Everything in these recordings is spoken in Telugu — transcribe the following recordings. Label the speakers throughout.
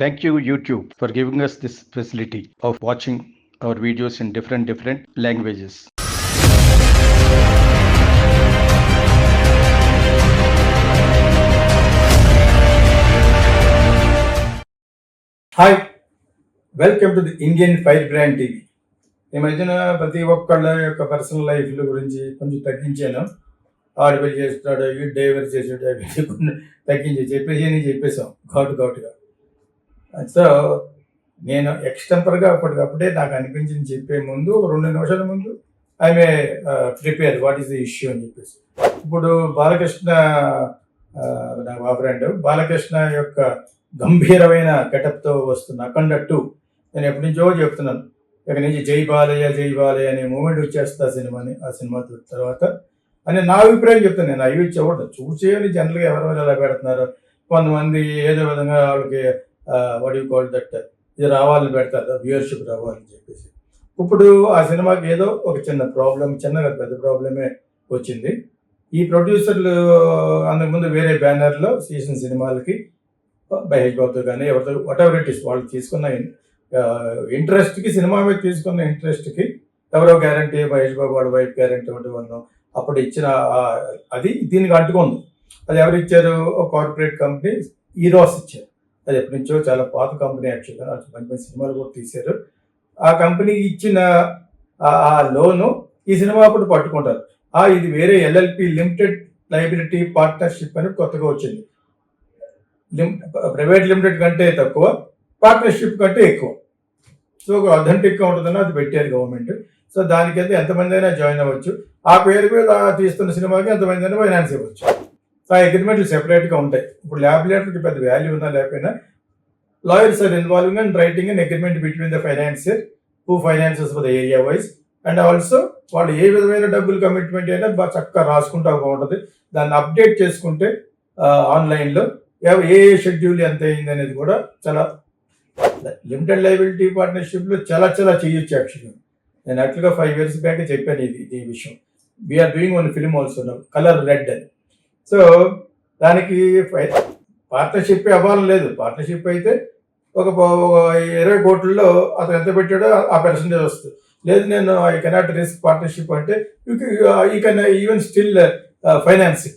Speaker 1: Thank you, YouTube, for giving us this facility of watching our videos in different different languages.
Speaker 2: Hi welcome to the Indian fire brand TV ఈ మధ్యన ప్రతి ఒక్కళ్ళ యొక్క పర్సనల్ లైఫ్ల గురించి కొంచెం తగ్గించాను. ఆడపిల్లి చేస్తున్నాడు డైవర్ చేసాడు తగ్గించి చెప్పేసి అని చెప్పేసాం ఘాటు ఘాటుగా. సో నేను ఎక్స్టెంపర్గా అప్పటికప్పుడే నాకు అనిపించింది చెప్పే ముందు రెండు నిమిషాల ముందు ఆమె prepare what is the issue అని చెప్పేసి. ఇప్పుడు బాలకృష్ణ నాకు నా మా ఫ్రెండ్ బాలకృష్ణ యొక్క గంభీరమైన గెటప్తో వస్తున్న అఖండ టూ నేను ఎప్పటి నుంచో చెప్తున్నాను. ఇక నుంచి జై బాలయ్య జై బాలయ్య అనే మూమెంట్ వచ్చేస్తా ఆ సినిమాని ఆ సినిమా తర్వాత. అని నా అభిప్రాయం చెప్తాను నేను అవి చూడదు చూసేవి జనరల్గా ఎవరెవరు ఎలా పెడుతున్నారు కొంతమంది ఏదో విధంగా వాళ్ళకి వడి కాల్ దట్ ఇది రావాలని పెడతారు వ్యూయర్షిప్ రావాలని చెప్పేసి. ఇప్పుడు ఆ సినిమాకి ఏదో ఒక చిన్న ప్రాబ్లం చిన్నగా పెద్ద ప్రాబ్లమే వచ్చింది. ఈ ప్రొడ్యూసర్లు అంతకుముందు వేరే బ్యానర్లో సీజన్ సినిమాలకి మహేష్ బాబుతో కానీ ఎవరితో వాట్ ఎవర్ ఇట్ ఇస్ వాళ్ళు తీసుకున్న ఇంట్రెస్ట్కి సినిమా మీద తీసుకున్న ఇంట్రెస్ట్కి ఎవరో గ్యారంటీ మహేష్ బాబు వాడు వైఫ్ గ్యారంటీ ఒకటి ఉన్నాం అప్పుడు ఇచ్చిన అది దీనికి అంటుకుంది అది ఎవరు ఇచ్చారు? ఒక కార్పొరేట్ కంపెనీ ఈరోస్ ఇచ్చారు. అది ఎప్పటి నుంచో చాలా పాత కంపెనీ యాక్చువల్గా మంచి మంచి సినిమాలు కూడా తీశారు. ఆ కంపెనీకి ఇచ్చిన ఆ- లోను ఈ సినిమా అప్పుడు పట్టుకుంటారు. ఆ ఇది వేరే ఎల్ఎల్పి లిమిటెడ్ లైబిలిటీ పార్ట్నర్షిప్ అని కొత్తగా వచ్చింది. ప్రైవేట్ లిమిటెడ్ కంటే తక్కువ పార్ట్నర్షిప్ కంటే ఎక్కువ. సో ఒక అథెంటిక్గా ఉంటుందని అది పెట్టారు గవర్నమెంట్ సో దానికైతే ఎంతమంది అయినా జాయిన్ అవ్వచ్చు. ఆ పేరు మీద తీస్తున్న సినిమాకి ఎంతమంది అయినా ఫైనాన్స్ ఇవ్వచ్చు. ఆ అగ్రిమెంట్లు సెపరేట్గా ఉంటాయి. ఇప్పుడు ల్యాబిలేటర్కి పెద్ద వాల్యూ ఉందా లేకపోయినా lawyers are involving and writing and agreement between the financier who finances for the area wise and also వాళ్ళు ఏ విధమైన డబ్బులు కమిట్మెంట్ అయినా బాగా చక్కగా రాసుకుంటా బాగుంటుంది. దాన్ని అప్డేట్ చేసుకుంటే ఆన్లైన్లో ఏ ఏ షెడ్యూల్ ఎంత అయింది అనేది కూడా చాలా లిమిటెడ్ లైబిలిటీ పార్ట్నర్షిప్లో చాలా చాలా చేయొచ్చు యాక్చువల్గా నేను యాక్చువల్గా ఫైవ్ ఇయర్స్ బ్యాక్ చెప్పాను ఇది ఈ విషయం. We are doing one film also colour red అని. సో దానికి పార్ట్నర్షిప్ అవ్వాలని లేదు. పార్ట్నర్షిప్ అయితే ఒక ఇరవై కోట్లలో అతను ఎంత పెట్టాడో ఆ పర్సంటేజ్ వస్తుంది. లేదు నేను ఐ కెనాట్ రిస్క్ పార్ట్నర్షిప్ అంటే you can even still financing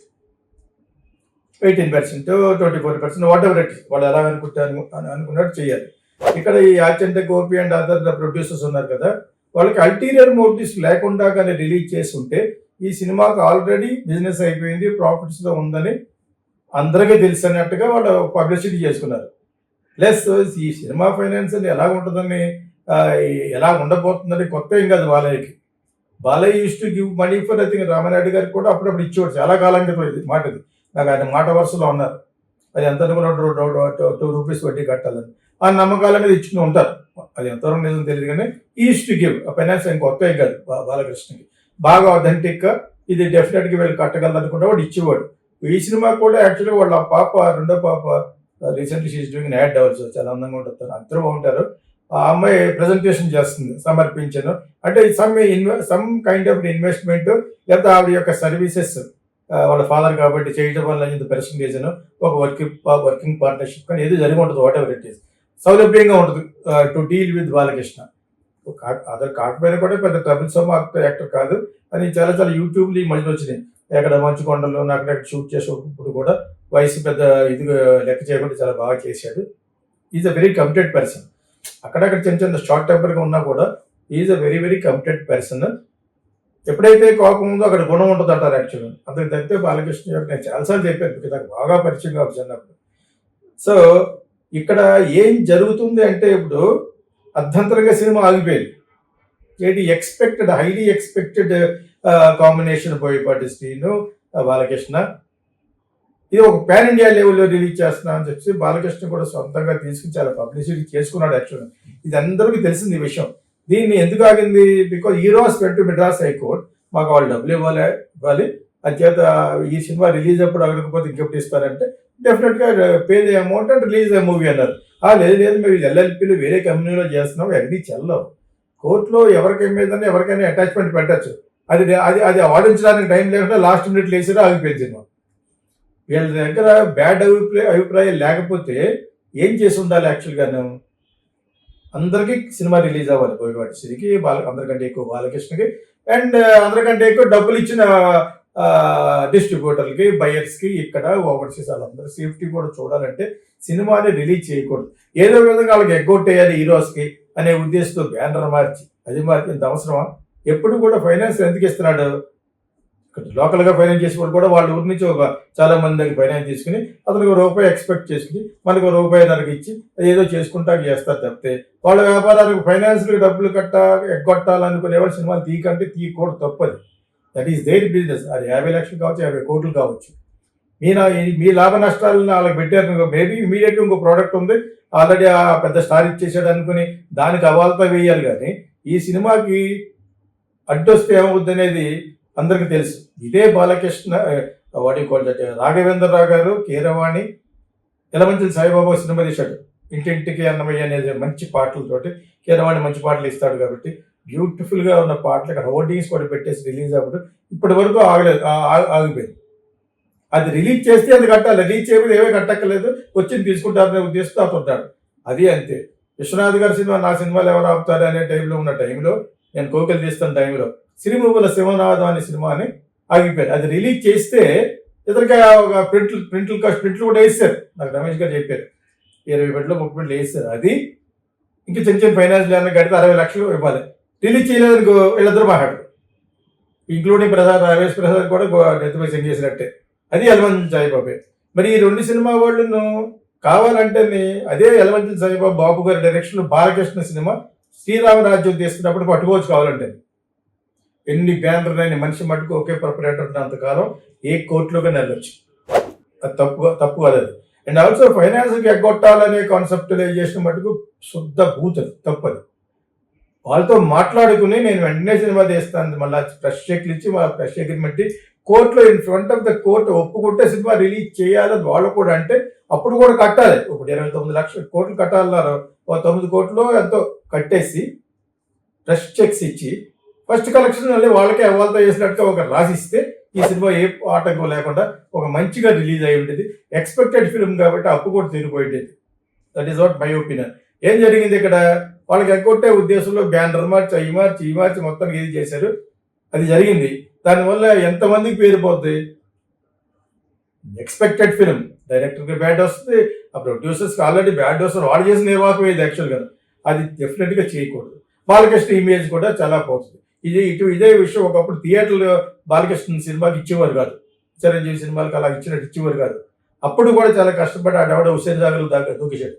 Speaker 2: eighteen percent twenty four percent whatever it వాళ్ళు ఎలా అనుకుంటారు అని అనుకున్నట్టు చేయాలి. ఇక్కడ ఈ Achanta Gopi and other producers ఉన్నారు కదా వాళ్ళకి అల్టీరియర్ మోటివ్స్ లేకుండా కానీ రిలీజ్ చేసి ఉంటే ఈ సినిమాకి ఆల్రెడీ బిజినెస్ అయిపోయింది ప్రాఫిట్స్లో ఉందని అందరికీ తెలుసు అన్నట్టుగా వాళ్ళు పబ్లిసిటీ చేసుకున్నారు. ప్లస్ ఈ సినిమా ఫైనాన్స్ అని ఎలా ఉంటుందని ఎలా ఉండబోతుందని కొత్త ఏం కాదు బాలయ్యకి. Balayya used to give money for I think Rama Reddy గారికి కూడా అప్పుడప్పుడు ఇచ్చేవాడు. చాలా కాలం క్రితం ఇది మాట ఇది నాకు ఆయన మాట వరుసలో ఉన్నారు. అది ఎంత అనుకున్న టూ రూపీస్ వడ్డీ కట్టాలని. ఆ నమ్మకాల మీద ఇచ్చుకుని ఉంటారు. అది ఎంతవరకు నిజం తెలియదు కానీ ఈస్ టు గివ్ ఆ ఫైనాన్స్ ఆయన కాదు బా- బాలకృష్ణకి. బాగా అథెంటిక్ ఇది డెఫినెట్గా వీళ్ళు కట్టగలరు అనుకుంటే వాడు ఇచ్చేవాడు. ఈ సినిమా కూడా యాక్చువల్గా వాళ్ళ పాప రెండో పాప రీసెంట్లీ షీఈ్ డూయింగ్ యాడ్ డెవల్స్ చాలా అందంగా ఉంటుంది. అందరూ బాగుంటారు. ఆ అమ్మాయి ప్రజెంటేషన్ చేస్తుంది సమర్పించను. అంటే సమ్ ఇన్వె సమ్ కైండ్ ఆఫ్ ఇన్వెస్ట్మెంట్ లేకపోతే ఆవిడ యొక్క సర్వీసెస్ వాళ్ళ ఫాదర్ కాబట్టి చేయడం వల్ల ఇంత పర్సంటేజ్ ఒక వర్కింగ్ వర్కింగ్ పార్ట్నర్షిప్ కానీ ఏదో జరిగి ఉంటుంది వాట్ ఎవర్ ఇట్ ఈస్ సౌలభ్యంగా ఉంటుంది to deal with Balakrishna. Other కాకపోయినా కూడా పెద్ద ట్రబుల్ సమ్ యాక్టర్ కాదు. అని చాలా చాలా యూట్యూబ్లు ఈ మధ్యలో వచ్చినాయి. ఎక్కడ మంచు కొండలు అక్కడ షూట్ చేసేటప్పుడు కూడా వయసు పెద్ద ఇది లెక్క చేయకుండా చాలా బాగా చేశాడు. Is a very complete person అక్కడక్కడ చిన్న చిన్న షార్ట్ టెంపర్గా ఉన్నా కూడా is a very very complete person ఎప్పుడైతే కోపం ఉందో అక్కడ గుణం ఉంటుంది అంటారు యాక్చువల్గా అంతకు తగ్గితే బాలకృష్ణ యొక్క నేను చాలాసార్లు చెప్పాను మీకు నాకు బాగా పరిచయం కావచ్చు అన్నప్పుడు. సో ఇక్కడ ఏం జరుగుతుంది అంటే ఇప్పుడు అర్ధంతరంగా సినిమా ఆగిపోయింది. ఏంటి? Expected highly expected combination Boyapati Srinu Balakrishna. ఇది ఒక పాన్ ఇండియా లెవెల్లో రిలీజ్ చేస్తున్నా అని చెప్పి బాలకృష్ణ కూడా సొంతంగా తీసుకుని చాలా పబ్లిసిటీ చేసుకున్నాడు యాక్చువల్గా ఇది అందరికీ తెలిసింది ఈ విషయం. దీన్ని ఎందుకు ఆగింది? బికాజ్ హీరో పెట్టి మెడ్రాస్ హైకోర్ట్ మాకు వాళ్ళు డబ్బులు ఇవ్వాలి ఇవ్వాలి. అంచేత ఈ సినిమా రిలీజ్ అప్పుడు అడగకపోతే ఇంకెప్పుడు ఇస్తారంటే డెఫినెట్గా pay the amount and release the movie అన్నారు. లేదు లేదు మేము ఎల్ఎల్పీలు వేరే కంపెనీలో చేస్తున్నాం ఎక్కడి చెల్లవు. కోర్టులో ఎవరికి మీదనే ఎవరికైనా అటాచ్మెంట్ పెట్టచ్చు. అది అది అది వాదించడానికి టైం లేకుండా లాస్ట్ మినిట్ లేసారో ఆగిపోయింది వీళ్ళ దగ్గర బ్యాడ్ అభిప్రాయ అభిప్రాయం లేకపోతే ఏం చేసి ఉండాలి యాక్చువల్గాను అందరికీ సినిమా రిలీజ్ అవ్వాలి బోయపాటి సిరికి బాల అందరికంటే ఎక్కువ బాలకృష్ణకి. అండ్ అందరికంటే ఎక్కువ డబ్బులు ఇచ్చిన డిస్ట్రిబ్యూటర్లకి బయర్స్కి ఇక్కడ ఓవర్సీస్ వాళ్ళందరూ సేఫ్టీ కూడా చూడాలంటే సినిమాని రిలీజ్ చేయకూడదు. ఏదో విధంగా వాళ్ళకి ఎగ్గొట్టేయాలి హీరోస్కి అనే ఉద్దేశంతో బ్యానర్ మార్చి అది మార్చింది అవసరమా? ఎప్పుడు కూడా ఫైనాన్స్ ఎందుకు ఇస్తున్నాడు? ఇక్కడ లోకల్గా ఫైనాన్స్ చేసేవాడు కూడా వాళ్ళ ఊరి నుంచి ఒక చాలా మంది దగ్గర ఫైనాన్స్ తీసుకుని అతనికి ఒక రూపాయి ఎక్స్పెక్ట్ చేసుకుని మనకు ఒక రూపాయి నరకు ఇచ్చి ఏదో చేసుకుంటా చేస్తారు తప్పితే వాళ్ళ వ్యాపారానికి ఫైనాన్స్కి డబ్బులు కట్ట ఎగ్గొట్టాలనుకునే వాళ్ళు సినిమాలు తీయకంటే తీయకూడదు తప్పది. దట్ ఈస్ దేర్ బిజినెస్ అది యాభై లక్షలు కావచ్చు యాభై కోట్లు కావచ్చు. మీ నా మీ లాభ నష్టాలను వాళ్ళకి పెట్టారు మేబీ ఇమీడియట్గా ఇంకో ప్రోడక్ట్ ఉంది. ఆల్రెడీ ఆ పెద్ద స్టార్ ఇచ్చేసాడు అనుకుని దానికి అవాల్తా వేయాలి కానీ ఈ సినిమాకి అడ్డొస్తే ఏమవుద్ది అనేది అందరికీ తెలుసు. ఇదే బాలకృష్ణ వాటి రాఘవేంద్రరావు గారు కీరవాణి ఎలమంచిల సాయిబాబా సినిమా తీశాడు. ఇంటింటికి అన్నమయ్య అనేది మంచి పాటలతోటి కీరవాణి మంచి పాటలు ఇస్తాడు కాబట్టి బ్యూటిఫుల్గా ఉన్న పాటలకు హోర్డింగ్స్ కూడా పెట్టేసి రిలీజ్ అవ్వడం ఇప్పటి వరకు ఆగలేదు ఆగిపోయింది. అది రిలీజ్ చేస్తే అది కట్టాలి రిలీజ్ చేయకపోతే ఏమీ కట్టక్కర్లేదు వచ్చింది తీసుకుంటారనే ఉద్దేశంతో అతను అది అంతే. విశ్వనాథ్ గారి సినిమా నా సినిమాలు ఎవరు ఆపుతారు అనే టైంలో ఉన్న టైంలో నేను కోకలు తీస్తున్న టైంలో సిరిమువ్వుల శివనాథం అనే సినిమాని ఆగిపోయారు. అది రిలీజ్ చేస్తే ఇతరుగా ఒక ప్రింట్లు ప్రింట్లు కాస్ట్ ప్రింట్లు కూడా వేస్తారు నాకు రమేష్ గారు చెప్పారు. ఇరవై పెట్లు ముప్పై పెట్లు వేస్తారు అది ఇంకా చిన్న చిన్న ఫైనాన్స్ గడితే కడితే అరవై లక్షలు ఇవ్వాలి. రిలీజ్ చేయలేదు అనుకో వీళ్ళిద్దరు మాట్లాడు ఇంక్లూడింగ్ ప్రసాద్ రమేష్ ప్రసాద్ కూడా డెత్ బై సెండ్ చేసినట్టే. అది ఎలమంచి సాయిబాబే. మరి ఈ రెండు సినిమా వాళ్ళను కావాలంటే అదే ఎలమంచి సాయిబాబు బాబు గారి డైరెక్షన్ బాలకృష్ణ సినిమా శ్రీరామరాజ్యం తీస్తున్నప్పుడు పట్టుకోవచ్చు కావాలంటే ఎన్ని బ్యానర్లైన మనిషి మటుకు ఒకే ప్రొపరేటర్ ఉన్నంతకాలం ఏ కోర్టులోగా వెళ్ళొచ్చు. అది తప్పు తప్పు కాదు అండ్ ఆల్సో ఫైనాన్స్కి ఎగ్గొట్టాలనే కాన్సెప్ట్ చేసిన మటుకు శుద్ధ భూతది తప్పదు వాళ్ళతో మాట్లాడుకుని నేను వెంటనే సినిమా తీస్తాను. మళ్ళీ ఫ్రెష్ చెక్లు ఇచ్చి మా ఫ్రెష్ అగ్రిమెంట్ కోర్టులో in front of the court ఒప్పుకుంటే సినిమా రిలీజ్ చేయాలి వాళ్ళు కూడా అంటే అప్పుడు కూడా కట్టాలి. ఇప్పుడు ఇరవై తొమ్మిది లక్షల కోట్లు కట్టాలన్నారు. తొమ్మిది కోట్లు ఎంతో కట్టేసి ప్రెస్ చెక్స్ ఇచ్చి ఫస్ట్ కలెక్షన్ మళ్ళీ వాళ్ళకే అవ్వాలతో చేసినట్టుగా ఒక రాసిస్తే ఈ సినిమా ఏ ఆటంకం లేకుండా ఒక మంచిగా రిలీజ్ అయి ఉండేది ఎక్స్పెక్టెడ్ ఫిల్మ్ కాబట్టి అప్పు కూడా తీరిపోయింది. That is what my opinion ఏం జరిగింది ఇక్కడ? వాళ్ళకి ఎగ్గొట్టే ఉద్దేశంలో బ్యానర్ మార్చి ఈ మార్చి ఈ మార్చి మొత్తం ఇది చేశారు. అది జరిగింది. దానివల్ల ఎంతమందికి పేరు పోతుంది ఎక్స్పెక్టెడ్ ఫిలిం డైరెక్టర్కి బ్యాడ్ వస్తుంది ఆ ప్రొడ్యూసర్స్కి ఆల్రెడీ బ్యాడ్ వస్తుంది. వాడు చేసిన నిర్వాహకం ఇది యాక్చువల్గా అది డెఫినెట్గా చేయకూడదు. బాలకృష్ణ ఇమేజ్ కూడా చాలా పోతుంది. ఇది ఇటు ఇదే విషయం ఒకప్పుడు థియేటర్లో బాలకృష్ణ సినిమాకి ఇచ్చేవారు కాదు. చిరంజీవి సినిమాలకు అలా ఇచ్చినట్టు ఇచ్చేవారు కాదు. అప్పుడు కూడా చాలా కష్టపడి ఆడవాడ హుసేన్ సాగర్ దాకా దూకేశాడు.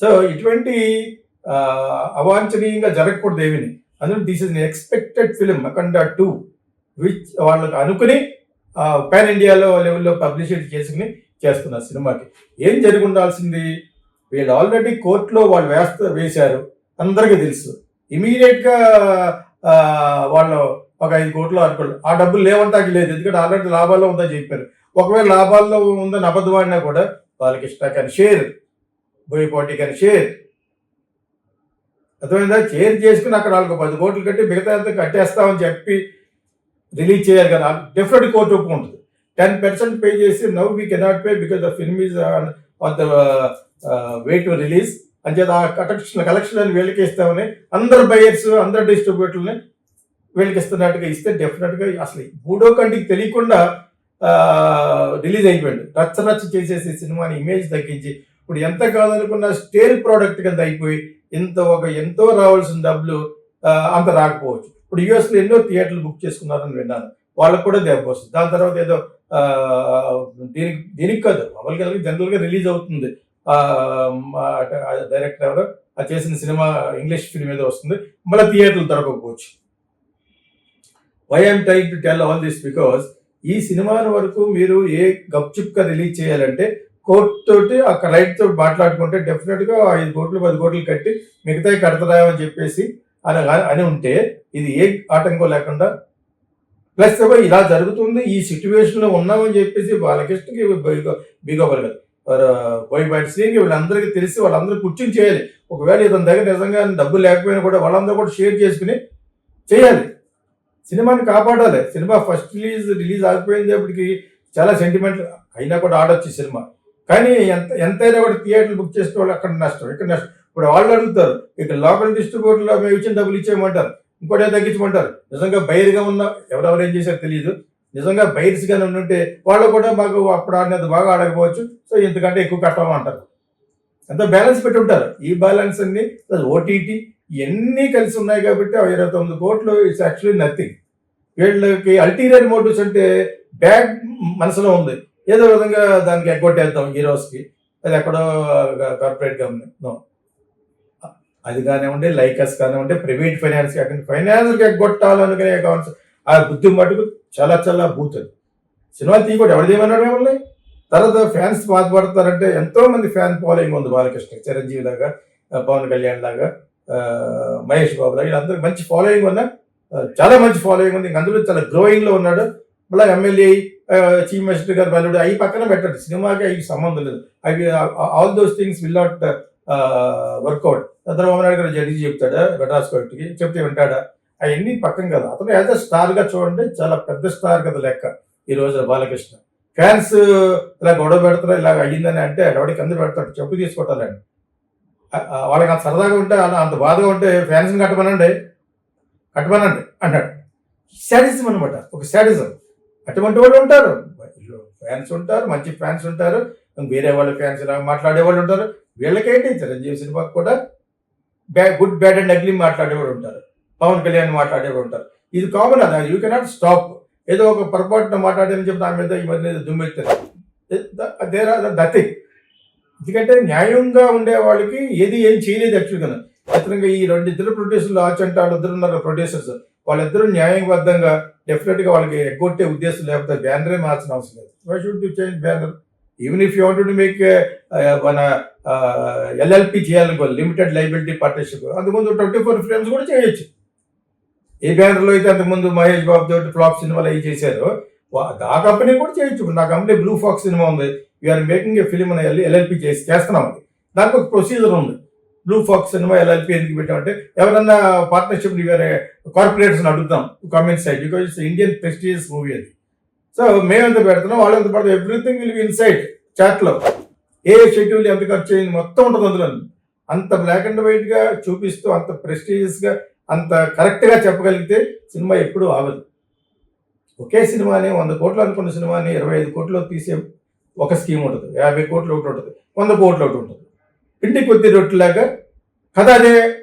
Speaker 2: సో ఇటువంటి అవాంఛనీయంగా జరగకూడదు ఏమిని అందులో this is expected film Akhanda two which వాళ్ళకి అనుకుని పాన్ ఇండియాలో లెవెల్లో పబ్లిసిటీ చేసుకుని చేస్తున్నారు సినిమాకి. ఏం జరిగి ఉండాల్సింది వీళ్ళు ఆల్రెడీ కోర్టులో వాళ్ళు వేస్త వేశారు. అందరికీ తెలుసు. ఇమీడియట్గా వాళ్ళు ఒక ఐదు కోట్లు అనుకోండి. ఆ డబ్బులు లేవంటాకి లేదు. ఎందుకంటే ఆల్రెడీ లాభాల్లో ఉందని చెప్పారు. ఒకవేళ లాభాల్లో ఉందని అబద్ధం ఆడినా కూడా వాళ్ళకి ఇష్టం కానీ షేర్ బోయపాటి కానీ షేర్ అర్థమైందా? షేర్ చేసుకుని అక్కడ వాళ్ళకి పది కోట్లు కట్టి మిగతా అంతా కట్టేస్తామని చెప్పి రిలీజ్ చేయాలి కదా. డెఫినెట్ కోర్టు ఒప్పుకుంటుంది. టెన్ పర్సెంట్ పే చేసి now we cannot pay because the film is on the way to release. అంచేత ఆ కలెక్షన్ కలెక్షన్ అని వీళ్ళకి ఇస్తామని అందరు బయర్స్ అందరు డిస్ట్రిబ్యూటర్ని వీళ్ళకి ఇస్తున్నట్టుగా ఇస్తే డెఫినెట్గా అసలు మూడో కంటికి తెలియకుండా రిలీజ్ అయిపోయింది. రచ్చ రచ్చ చేసేసి సినిమాని ఇమేజ్ తగ్గించి ఇప్పుడు ఎంత కాదనుకున్న స్టేల్ ప్రోడక్ట్ కింద అయిపోయి ఇంత ఒక ఎంతో రావాల్సిన డబ్బులు అంత రాకపోవచ్చు. ఇప్పుడు యుఎస్లో ఎన్నో థియేటర్లు బుక్ చేసుకున్నారని విన్నాను. వాళ్ళకు కూడా దెబ్బ వస్తుంది. దాని తర్వాత ఏదో దీనికి దీనికి కాదు మామూలుగా జనరల్గా రిలీజ్ అవుతుంది. డైరెక్టర్ ఎవరో ఆ చేసిన సినిమా ఇంగ్లీష్ ఫిల్మ్ ఏదో వస్తుంది. మళ్ళీ థియేటర్లు దొరకకపోవచ్చు. Why I'm trying to tell all this because ఈ సినిమాల వరకు మీరు ఏ గప్చుప్గా రిలీజ్ చేయాలంటే కోర్ట్ తోటి అక్కడ రైట్ తోటి మాట్లాడుకుంటే డెఫినెట్గా ఐదు కోట్లు పది కోట్లు కట్టి మిగతాయి కడతారా అని చెప్పేసి అని అని ఉంటే ఇది ఏ ఆటంకం లేకుండా ప్లస్ ఇలా జరుగుతుంది ఈ సిచ్యువేషన్లో ఉన్నామని చెప్పేసి బాలకృష్ణకి బీగోబర్ గారు బోయపాటి శ్రీకి వీళ్ళందరికీ తెలిసి వాళ్ళందరూ కూర్చొని చేయాలి. ఒకవేళ ఇతని దగ్గర నిజంగా డబ్బు లేకపోయినా కూడా వాళ్ళందరూ కూడా షేర్ చేసుకుని చేయాలి. సినిమాని కాపాడాలి. సినిమా ఫస్ట్ రిలీజ్ రిలీజ్ ఆగిపోయింది అప్పటికి చాలా సెంటిమెంట్ అయినా కూడా ఆడొచ్చు సినిమా. కానీ ఎంత ఎంతైనా కూడా థియేటర్లు బుక్ చేసిన వాళ్ళు అక్కడ నష్టం ఇక్కడ నష్టం. ఇప్పుడు వాళ్ళు అడుగుతారు ఇక్కడ లోకల్ డిస్ట్రిబ్యూటర్లో మేము ఇచ్చిన డబ్బులు ఇచ్చేయమంటారు ఇంకోటి తగ్గించమంటారు. నిజంగా బయరుగా ఉన్న ఎవరెవరు ఏం చేశారో తెలియదు నిజంగా బయర్స్గానే ఉంటే వాళ్ళు కూడా మాకు అప్పుడు ఆడినది బాగా ఆడకపోవచ్చు. సో ఇంతకంటే ఎక్కువ కట్టమంటారు ఎంత బ్యాలెన్స్ పెట్టి ఉంటారు. ఈ బ్యాలెన్స్ అన్ని ప్లస్ ఓటీటీ ఇవన్నీ కలిసి ఉన్నాయి కాబట్టి ఇరవై తొమ్మిది కోట్లు ఇట్స్ యాక్చువల్లీ నథింగ్. వీళ్ళకి అల్టీరియర్ మోటివ్స్ అంటే బ్యాడ్ మనసులో ఉంది. ఏదో విధంగా దానికి ఎగ్గొట్టేద్దాం హీరోస్కి. అది ఎక్కడో కార్పొరేట్ కంపెనీ నో అది కానివ్వండి లైకస్ కానివ్వండి ప్రైవేట్ ఫైనాన్స్ కాకుండా ఫైనాన్స్కి ఎగ్గొట్టాలనుకునే కాన్సెప్ట్ ఆ బుద్ధి మటుకు చాలా చాలా బూతుంది సినిమా తీయకూడదు ఎవరు తీయమన్నాడు మిమ్మల్ని? తర్వాత ఫ్యాన్స్ బాధపడతారంటే ఎంతో మంది ఫ్యాన్ ఫాలోయింగ్ ఉంది బాలకృష్ణ చిరంజీవి లాగా పవన్ కళ్యాణ్ లాగా మహేష్ బాబు లాగా. వీళ్ళందరూ మంచి ఫాలోయింగ్ ఉన్న చాలా మంచి ఫాలోయింగ్ ఉంది. ఇంక అందులో చాలా గ్రోయింగ్లో ఉన్నాడు. మళ్ళీ ఎమ్మెల్యే చీఫ్ మినిస్టర్ గారు బలుడు అవి పక్కన పెట్టండి. సినిమాకి అవి సంబంధం లేదు. అవి all those things will not work out Chandrababu Naidu garu judge చెప్తాడా? మెడ్రాస్ కోర్టుకి చెప్తే వింటాడా? అవన్నీ పక్కన కదా. అతను యాజ్ అ స్టార్గా చూడండి చాలా పెద్ద స్టార్ కదా లెక్క ఈ రోజు బాలకృష్ణ. ఫ్యాన్స్ ఇలా గొడవ పెడతారా ఇలా అయ్యిందని అంటే ఎవరికి కింద పెడతాడు చెప్పు తీసుకోవటాలండి వాళ్ళకి అంత సరదాగా ఉంటే అలా అంత బాధగా ఉంటే ఫ్యాన్స్ని కట్టమనండి. కట్టమనండి అంటాడు శాడిజం అనమాట ఒక శాడిజం అటువంటి వాళ్ళు ఉంటారు. ఫ్యాన్స్ ఉంటారు మంచి ఫ్యాన్స్ ఉంటారు. వేరే వాళ్ళ ఫ్యాన్స్ మాట్లాడే వాళ్ళు ఉంటారు. వీళ్ళకేంటి చిరంజీవి సినిమాకి కూడా బ్యా గుడ్ బ్యాడ్ అండ్ అగ్లీ మాట్లాడేవాడు ఉంటారు. పవన్ కళ్యాణ్ మాట్లాడేవాడు ఉంటారు. ఇది కామన్ అదా యూ కెనాట్ స్టాప్ ఏదో ఒక పొరపాటున మాట్లాడని చెప్పి దాని మీద ఈ మధ్య దుమ్మెత్తారు దేర్ ఆర్ ఎందుకంటే న్యాయంగా ఉండే వాళ్ళకి ఏది ఏం చేయలేదు యాక్చువల్గా చిత్రంగా ఈ రెండు ఇద్దరు ప్రొడ్యూసర్లు ఆచంటాడు ఇద్దరున్నారు ఇద్దరు ప్రొడ్యూసర్స్ వాళ్ళిద్దరూ న్యాయబద్ధంగా డెఫినెట్గా వాళ్ళకి ఎగ్గొట్టే ఉద్దేశం లేకపోతే బ్యానరే మార్చిన అవసరం లేదు. Why should you change banner even if you want to make మన ఎల్ఎల్పి చేయాలనుకో లిమిటెడ్ లైబిలిటీ పార్ట్నర్షిప్ అంతకుముందు ట్వంటీ ఫోర్ ఫ్రేమ్స్ కూడా చేయొచ్చు. ఏ బ్యానర్లో అయితే అంతకుముందు మహేష్ బాబు తోటి ఫ్లాప్ సినిమాలు అవి చేశారు ఆ కంపెనీ కూడా చేయొచ్చు. నా కంపెనీ బ్లూ ఫాక్స్ సినిమా ఉంది. We are making a film అని ఎల్ఎల్పి చేసి చేస్తున్నాం. దానికి ఒక ప్రొసీజర్ ఉంది. బ్లూ ఫాక్స్ సినిమా ఎల్ఎల్పి ఎందుకు పెట్టామంటే ఎవరన్నా పార్ట్నర్షిప్ వేరే కార్పొరేట్స్ని అడుగుతాం comment side because it's Indian prestigious movie అది. సో మేము ఎంత పెడుతున్నాం వాళ్ళు ఎంత పడుతుంది ఎవ్రీథింగ్ విల్ బి ఇన్సైడ్ చాట్లో ఏ షెడ్యూల్ ఎంత ఖర్చు అయింది మొత్తం ఉంటుంది అందులో. అంత బ్లాక్ అండ్ వైట్గా చూపిస్తూ అంత ప్రెస్టీజియస్గా అంత కరెక్ట్గా చెప్పగలిగితే సినిమా ఎప్పుడూ ఆగదు. ఒకే సినిమాని వంద కోట్లు అనుకున్న సినిమాని ఇరవై ఐదు కోట్లు తీసే ఒక స్కీమ్ ఉంటుంది యాభై కోట్లు ఒకటి ఉంటుంది వంద కోట్లు ఒకటి ఉంటుంది. పిండి కొద్ది రొట్టెలాగా. కథ అదే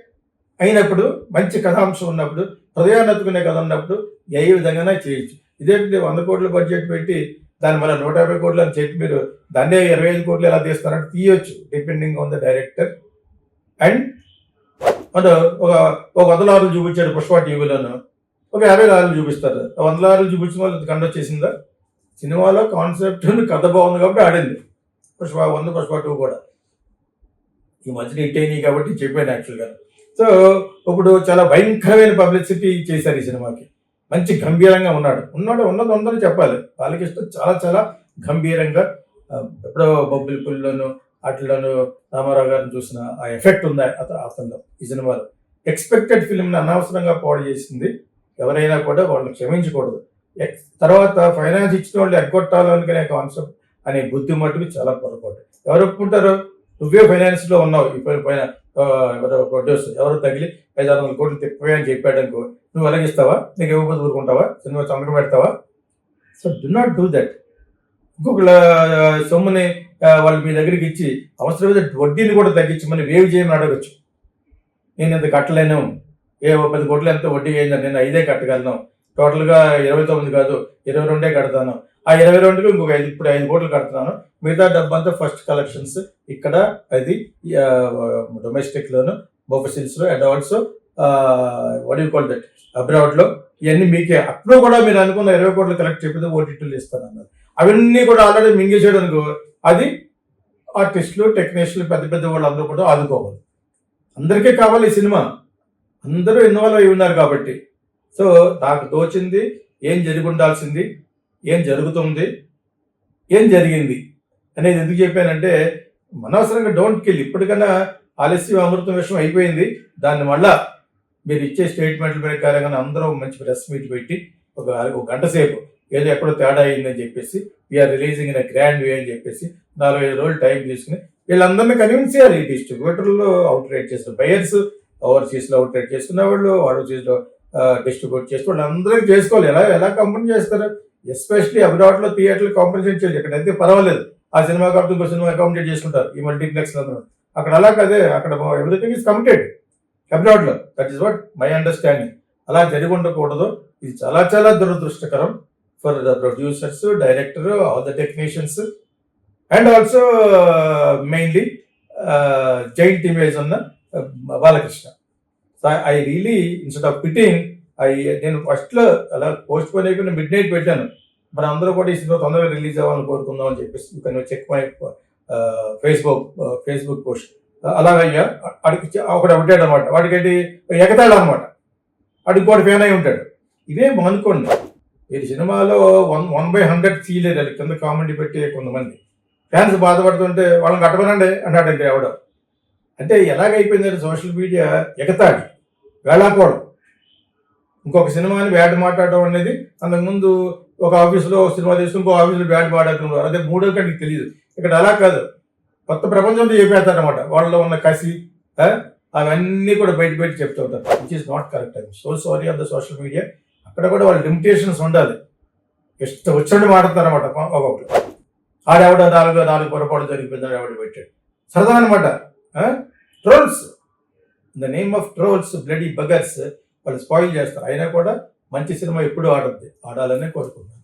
Speaker 2: అయినప్పుడు మంచి కథాంశం ఉన్నప్పుడు హృదయాన్ని కథ ఉన్నప్పుడు ఏ విధంగానే చేయొచ్చు. ఇదేంటి వంద కోట్ల బడ్జెట్ పెట్టి దాని మళ్ళీ నూట యాభై కోట్లు అని చెప్పి మీరు దాన్నే ఇరవై ఐదు కోట్లు ఎలా తీస్తారంటే తీయొచ్చు depending on the director and మన ఒక ఒక వందల ఆరులు చూపించారు పుష్ప టీవీలోను. ఒక యాభై ఆరులు చూపిస్తారు. ఆ వందల చూపించిన వాళ్ళు కండ వచ్చేసిందా? సినిమాలో కాన్సెప్ట్ కథ బాగుంది కాబట్టి ఆడింది. పుష్ప వంద పుష్ప టూ కూడా. ఈ మధ్యన హిట్ అయినాయి కాబట్టి చెప్పాను యాక్చువల్గా సో ఇప్పుడు చాలా భయంకరమైన పబ్లిసిటీ చేశారు ఈ సినిమాకి. మంచి గంభీరంగా ఉన్నాడు. ఉన్నాడు ఉన్నది ఉందని చెప్పాలి. బాలకృష్ణ చాలా చాలా గంభీరంగా ఎప్పుడో బొబ్బిలి పుల్లోను అట్లను రామారావు గారిని చూసిన ఆ ఎఫెక్ట్ ఉంది అతను అతనిలో ఈ సినిమాలో. ఎక్స్పెక్టెడ్ ఫిల్మ్ని అనవసరంగా పాడు చేసింది ఎవరైనా కూడా వాళ్ళని క్షమించకూడదు. తర్వాత ఫైనాన్స్ ఇచ్చిన వాళ్ళు ఎగ్గొట్టాలనుకునే కాన్సెప్ట్ అనే బుద్ధి మటుకు చాలా పొరపాటు. ఎవరు ఒప్పుకుంటారు? నువ్వే ఫైనాన్స్లో ఉన్నావు. ఇప్పుడు పైన ప్రొడ్యూస్ ఎవరు తగిలి ఐదు ఆరు వందల కోట్లు తిప్పవే అని చెప్పాడు అనుకో నువ్వు అలాగిస్తావా? నీకు ఇవ్వకపోతే ఊరుకుంటావా? సినిమా చంద్ర పెడతావా? So do not do that ఇంకొకళ్ళ సొమ్ముని వాళ్ళు మీ దగ్గరికి ఇచ్చి అవసరమైతే వడ్డీని కూడా తగ్గించమని వేవ్ చేయమని అడగచ్చు. నేను ఇంత కట్టలేను. ఏ పది కోట్లు ఎంత వడ్డీ అయిందని నేను ఐదే కట్టగలను. టోటల్గా ఇరవై తొమ్మిది కాదు ఇరవై రెండే కడతాను. ఆ ఇరవై రెండుకి ఇంకొక ఐదు ఇప్పుడు ఐదు కోట్లు కడుతున్నాను. మిగతా డబ్బంతా ఫస్ట్ కలెక్షన్స్ ఇక్కడ అది డొమెస్టిక్ లోను బొఫసిల్స్లో and also would call that అబ్రాడ్లో ఇవన్నీ మీకే. అప్పుడు కూడా మీరు అనుకున్న ఇరవై కోట్లు కలెక్ట్ చెప్పితే ఓటీటీలు ఇస్తాను అన్నారు అవన్నీ కూడా ఆల్రెడీ మింగేసాడు అనుకో అది ఆర్టిస్టులు టెక్నీషియన్లు పెద్ద పెద్ద వాళ్ళు అందరూ కూడా ఆదుకోవాలి. అందరికీ కావాలి ఈ సినిమా. అందరూ ఇన్వాల్వ్ అయి ఉన్నారు కాబట్టి. సో నాకు తోచింది ఏం జరిగి ఉండాల్సింది ఏం జరుగుతుంది? ఏం జరిగింది? అనేది ఎందుకు చెప్పానంటే అనవసరంగా డోంట్ కిల్ ఇప్పటికన్నా ఆలస్యం అమృతం విషయం అయిపోయింది. దాన్ని మళ్ళా మీరు ఇచ్చే స్టేట్మెంట్ల ప్రకారంగా అందరూ మంచి ప్రెస్ మీట్ పెట్టి ఒక ఒక గంట సేపు ఏదో ఎక్కడో తేడా అయిందని చెప్పేసి we are releasing in grand way అని చెప్పేసి నాలుగు ఐదు రోజులు టైం తీసుకుని వీళ్ళందరినీ కన్విన్స్ చేయాలి. ఈ డిస్ట్రిబ్యూటర్లు అవుట్ చేస్తారు బయర్స్ ఓవర్సీస్లో అవుట్రేట్ చేసుకున్న వాళ్ళు ఓవర్సీస్లో డిస్ట్రిబ్యూట్ చేస్తూ వాళ్ళందరికీ చేసుకోవాలి. ఎలా ఎలా కంపెనీ చేస్తారు? ఎస్పెషలీ అబ్రాడ్లో థియేటర్లు కాంపెన్సేట్ చేయాలి. ఇక్కడ అయితే పర్వాలేదు. ఆ సినిమా కాబట్టి ఇంకో సినిమా అకామిడేట్ చేసుకుంటారు. ఈ మల్టీప్లెక్స్ అక్కడ అలా కదే అక్కడ everything is committed అబ్రాడ్లో that is what my understanding అలా జరిగి ఉండకూడదు. ఇది చాలా చాలా దురదృష్టకరం for the producers director all the technicians and also mainly giant image ఉన్న Balakrishna I really instead of pitting అవి నేను ఫస్ట్లో అలా పోస్ట్ పోన్ అయిపోయిన మిడ్ నైట్ పెట్టాను. మన అందరూ కూడా ఈ సినిమా తొందరగా రిలీజ్ అవ్వాలని కోరుకుందాం అని చెప్పేసి you can check my Facebook Facebook post అలాగయ్యా అడిగి ఒకటి ఉంటాడు అనమాట వాడికి ఎగతాడు అనమాట వాడికి కూడా ఫ్యాన్ అయి ఉంటాడు. ఇవే అనుకోండి ఈ సినిమాలో one one by hundred feel అయ్యారు కింద కామెంట్ పెట్టి కొంతమంది. ఫ్యాన్స్ బాధపడుతుంటే వాళ్ళని కట్టమనండి అన్నాడు ఇంకా ఎవడో. అంటే ఎలాగైపోయిందంటే సోషల్ మీడియా ఎగతాడి వేళాకోవడం ఇంకొక సినిమాని బ్యాడ్ మాట్లాడడం అనేది అంతకుముందు ఒక ఆఫీసులో సినిమా తీసుకుని ఇంకో ఆఫీసులో బ్యాడ్ మాట్లాడుతున్నారు. అదే మూడో కంటే తెలియదు ఇక్కడ అలా కాదు. కొత్త ప్రపంచంతో చెప్పేస్తారనమాట వాళ్ళలో ఉన్న కసి అవన్నీ కూడా బయట బయట చెప్తూ ఉంటారు. విచ్ ఈస్ నాట్ కరెక్ట్ అది so sorry of the social media అక్కడ కూడా వాళ్ళ లిమిటేషన్స్ ఉండాలి. ఇష్టం వచ్చినట్టు మాట్లాడతారనమాట ఒక్కొక్కరు. ఆడేవాడు నాలుగు నాలుగు పొరపాటు జరిగిపోయింది ఆడేవాడు పెట్టాడు. సరదా అనమాట trolls the name of trolls bloody buggers వాళ్ళు స్పాయిల్ చేస్తారు అయినా కూడా మంచి సినిమా ఎప్పుడు ఆడద్ది ఆడాలనే కోరుకుంటున్నాను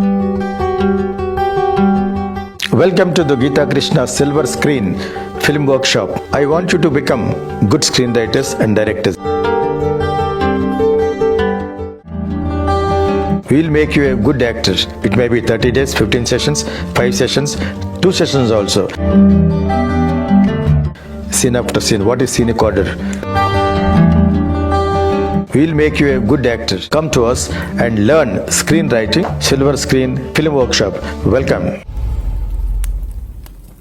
Speaker 1: Welcome to the Geeta Krishna Silver Screen Film Workshop. I want you to become good screenwriters and directors. We'll make you a good actor. It may be 30 days, 15 sessions, 5 sessions, 2 sessions also. Scene after scene. What is scenic order? We'll make you a good actor. Come to us and learn screenwriting, Silver Screen Film Workshop. Welcome.